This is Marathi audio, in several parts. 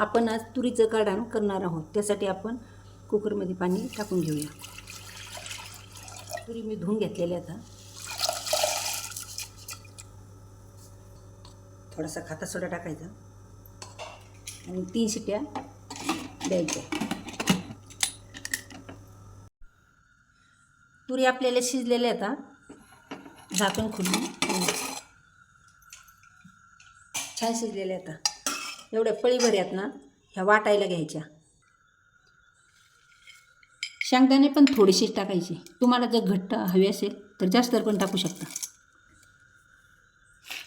आपण आज तुरीचं काढण करणार आहोत. त्यासाठी आपण कुकरमध्ये पाणी टाकून घेऊया. तुरी मी धुवून घेतलेली आता. थोडासा खाता सोडा टाकायचा. आणि तीन शिट्या द्यायच्या. तुरी आपल्याला शिजलेल्या आता झाकण खुलून. छान शिजलेल्या आता एवढ्या पळीभर आहेत ना ह्या वाटायला घ्यायच्या. शेंगदाणे पण थोडेसे टाकायचे. तुम्हाला जर घट्ट हवे असेल तर जास्त पण टाकू शकता.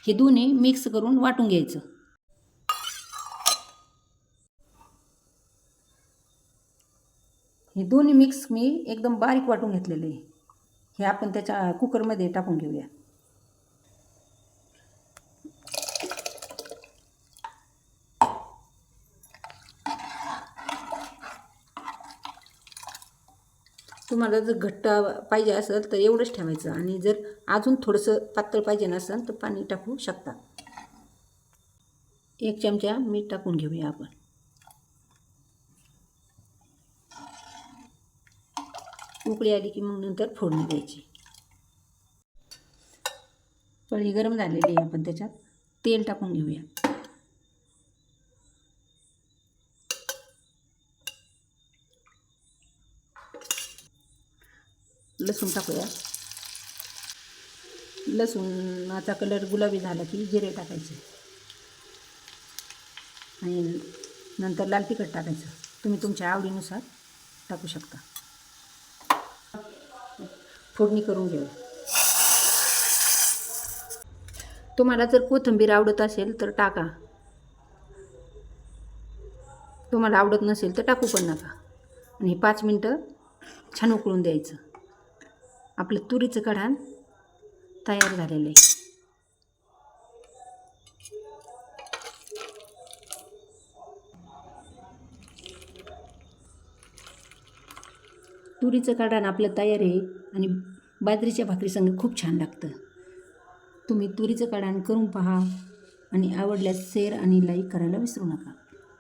हे दोन्ही मिक्स करून वाटून घ्यायचं. हे दोन्ही मिक्स मी एकदम बारीक वाटून घेतलेले आहे. हे आपण त्याच्या कुकरमध्ये टाकून घेऊया. तुम्हाला जर घट्ट पाहिजे असेल तर एवढंच ठेवायचं. आणि जर अजून थोडंसं पातळ पाहिजे नसेल तर पाणी टाकू शकता. एक चमचा मीठ टाकून घेऊया आपण. उकळी आली की मग नंतर फोडणी द्यायची. पळी गरम झालेली आहे आपण त्याच्यात. तेल टाकून घेऊया. लसूण टाकूया. लसूणाचा कलर गुलाबी झाला की जिरे टाकायचे. आणि नंतर लाल तिखट टाकायचं. तुम्ही तुमच्या आवडीनुसार टाकू शकता. फोडणी करून घेऊ. तुम्हाला जर कोथिंबीर आवडत असेल तर टाका. तुम्हाला आवडत नसेल तर टाकू पण नका. आणि पाच मिनटं छान उकळून द्यायचं. आपलं तुरीचं कढाण तयार झालेलं आहे. तुरीचं काढाण आपलं तयार आहे आणि बाजरीच्या भाकरीसंग खूप छान लागतं. तुम्ही तुरीचं काढाण करून पहा आणि आवडल्यास शेअर आणि लाईक करायला विसरू नका.